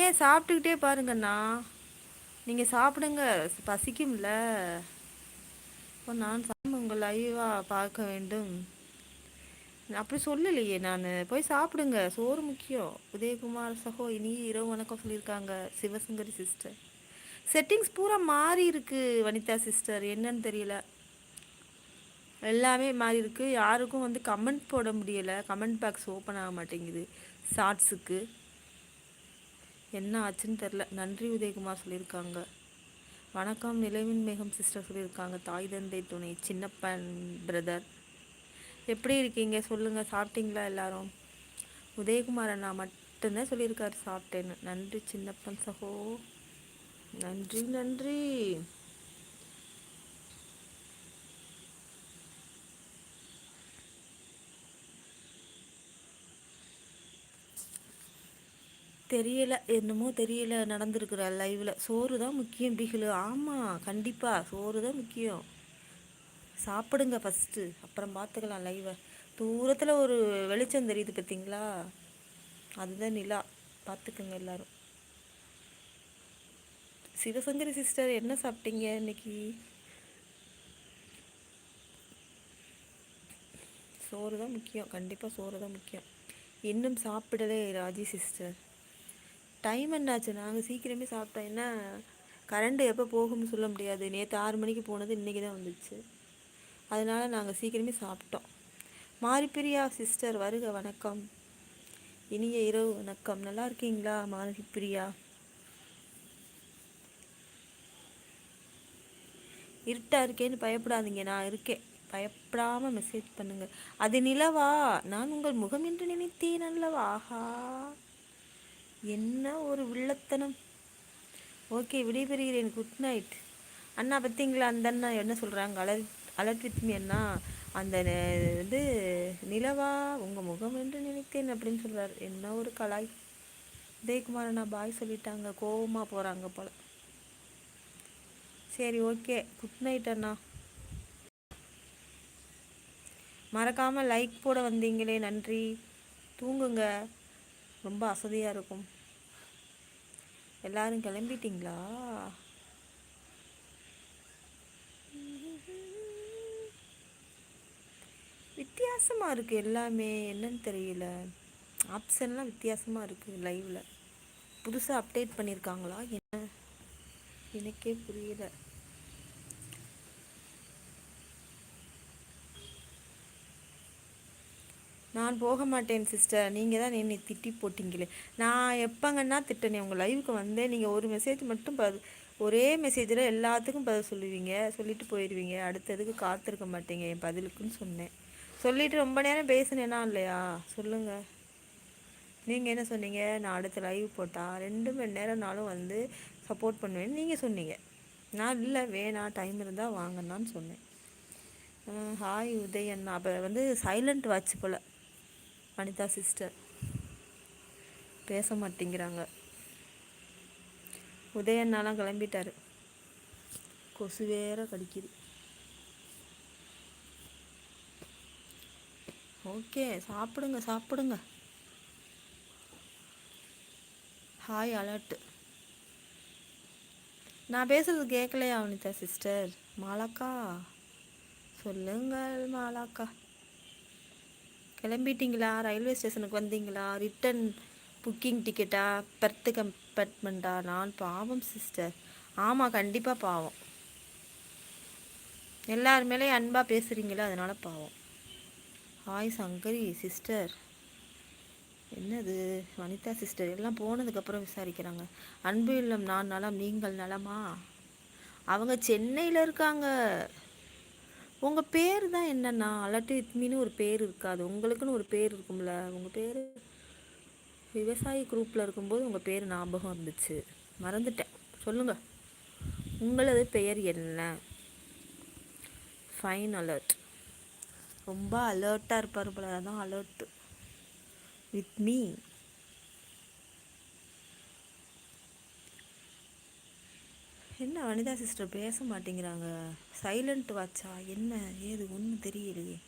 ஏன் சாப்பிட்டுக்கிட்டே பாருங்கண்ணா. நீங்கள் சாப்பிடுங்க பசிக்கும்ல. இப்போ நான் உங்கள் லைவாக பார்க்க வேண்டும். அப்படி சொல்லலையே நான். போய் சாப்பிடுங்க சோறு முக்கியம். உதயகுமார் சகோ இனி இரவு வணக்கம் சொல்லியிருக்காங்க சிவசுந்தரி சிஸ்டர் செட்டிங்ஸ் பூரா மாறி இருக்கு வனிதா சிஸ்டர் என்னன்னு தெரியல. எல்லாமே மாறி இருக்கு. யாருக்கும் வந்து கமெண்ட் போட முடியலை. கமெண்ட் பாக்ஸ் ஓப்பன் ஆக மாட்டேங்குது ஷார்ட்ஸுக்கு என்ன ஆச்சுன்னு தெரில நன்றி உதயகுமார் சொல்லியிருக்காங்க. வணக்கம் நிலவின் மேகம் சிஸ்டர் சொல்லியிருக்காங்க. தாய் தந்தை துணை சின்னப்பன் பிரதர் எப்படி இருக்கீங்க? சொல்லுங்கள் சாப்பிட்டீங்களா எல்லாரும்? உதயகுமார் அண்ணா மட்டும்தான் சொல்லியிருக்காரு சாப்பிட்டேன்னு. நன்றி சின்னப்பன் சகோ. நன்றி நன்றி. தெரியல என்னமோ தெரியல நடந்திருக்கிற லைவில் சோறு தான் முக்கியம் பிகிலு. ஆமாம் கண்டிப்பாக சோறு தான் முக்கியம். சாப்பிடுங்க ஃபஸ்ட்டு அப்புறம் பார்த்துக்கலாம் லைவை தூரத்தில் ஒரு வெளிச்சம் தெரியுது பார்த்தீங்களா அதுதான் நிலா. பார்த்துக்குங்க எல்லாரும். சிவசங்கரி சிஸ்டர் என்ன சாப்பிட்டீங்க இன்னைக்கு? சோறு தான் முக்கியம். கண்டிப்பாக சோறு தான் முக்கியம். இன்னும் சாப்பிடலே ராஜி சிஸ்டர் டைம் என்னாச்சு? நாங்கள் சீக்கிரமே சாப்பிட்டோம் என்ன? கரண்ட் எப்போ போகும்னு சொல்ல முடியாது. நேற்று ஆறு மணிக்கு போனது இன்றைக்கி தான் வந்துச்சு. அதனால் நாங்கள் சீக்கிரமே சாப்பிட்டோம். மாரிப்பிரியா சிஸ்டர் வருக வணக்கம். இனிய இரவு வணக்கம். நல்லா இருக்கீங்களா மாரிப்பிரியா? இருட்டாக இருக்கேன்னு பயப்படாதீங்க. நான் இருக்கேன். பயப்படாமல் மெசேஜ் பண்ணுங்கள் அது நிலவா? நான் உங்கள் முகம் என்று நினைத்தேன் அல்லவா? ஆஹா. என்ன ஒரு வில்லத்தனம். ஓகே விடைபெறுகிறேன். குட் நைட் அண்ணா பார்த்தீங்களா அந்த அண்ணா என்ன சொல்கிறாங்க அலர் அலர்ட் வித் அண்ணா. அந்த இது நிலவா உங்கள் முகம் என்று நினைத்தேன் அப்படின்னு சொல்கிறார் என்ன ஒரு கலாய். உதயகுமார் அண்ணா பாய் சொல்லிட்டாங்க. கோபமாக போகிறாங்க போல். சரி ஓகே. குட் நைட் அண்ணா. மறக்காமல் லைக் போட வந்தீங்களே. நன்றி. தூங்குங்க. ரொம்ப அசதியாக இருக்கும். எல்லாரும் கிளம்பிட்டீங்களா? வித்தியாசமாக இருக்குது எல்லாமே. என்னன்னு தெரியல. ஆப்ஷன்லாம் வித்தியாசமாக இருக்குது லைவில் புதுசாக அப்டேட் பண்ணியிருக்காங்களா என்ன? எனக்கே புரியல. நான் போக மாட்டேன் சிஸ்டர் நீங்கள் தான் என்னை திட்டி போட்டிங்களே. நான் எப்போங்கன்னா திட்டனே உங்கள் லைவுக்கு வந்தேன். நீங்கள் ஒரு மெசேஜ் மட்டும் ப ஒரே மெசேஜில் எல்லாத்துக்கும் பதில் சொல்லுவீங்க. சொல்லிட்டு போயிடுவீங்க அடுத்ததுக்கு காத்திருக்க மாட்டீங்க என் பதிலுக்குன்னு சொன்னேன். சொல்லிட்டு ரொம்ப நேரம் பேசுனேனா இல்லையா? சொல்லுங்கள் நீங்கள் என்ன சொன்னீங்க? நான் அடுத்த லைவ் போட்டால் ரெண்டு மணி நேரம்னாலும் வந்து சப்போர்ட் பண்ணுவேன்னு நீங்கள் சொன்னீங்க. நான் இல்லை வேணாம் டைம் இருந்தால் வாங்கண்ணான்னு சொன்னேன். ஹாய் உதயன் அப்போ வந்து சைலண்ட் வாட்ச் போல். அனிதா சிஸ்டர். பேச மாட்டேங்கிறாங்க உதயண்ணாலாம் கிளம்பிட்டாரு. கொசு வேற கடிக்குது. ஓகே சாப்பிடுங்க சாப்பிடுங்க. ஹாய் அலர்ட் நான் பேசுறது கேட்கலையா அவனிதா சிஸ்டர்? மாலாக்கா? சொல்லுங்கள் மாலாக்கா. கிளம்பிட்டீங்களா? ரயில்வே ஸ்டேஷனுக்கு வந்தீங்களா? ரிட்டன் புக்கிங் டிக்கெட்டா? பெர்த்து கம்பார்ட்மெண்ட்டா நான் பாவம் சிஸ்டர். ஆமாம் கண்டிப்பாக பாவம். எல்லாருமேலே அன்பாக பேசுகிறீங்களா அதனால் பாவம். Hi Sankari sister. என்னது? வனிதா சிஸ்டர். எல்லாம் போனதுக்கப்புறம் விசாரிக்கிறாங்க. அன்பு இல்லம் நான் நலம் நீங்கள் நலமா? அவங்க சென்னையில் இருக்காங்க. உங்கள் பேர் தான் என்னன்னா? அலட்டு இத்மின்னு ஒரு பேர் இருக்காது. உங்களுக்குன்னு ஒரு பேர் இருக்கும்ல. உங்கள் பேர்? விவசாயி குரூப்பில் இருக்கும்போது உங்கள் பேர் ஞாபகம் இருந்துச்சு மறந்துட்டேன். சொல்லுங்கள் உங்களது பெயர் என்ன? ஃபைன் அலர்ட் ரொம்ப அலர்ட்டாக இருப்பார் போல. அதான் அலர்ட்டு வித் மீ என்ன வனிதா சிஸ்டர் பேச மாட்டேங்கிறாங்க? சைலண்ட் வாட்சா என்ன? ஏது? ஒன்றும் தெரியலையே.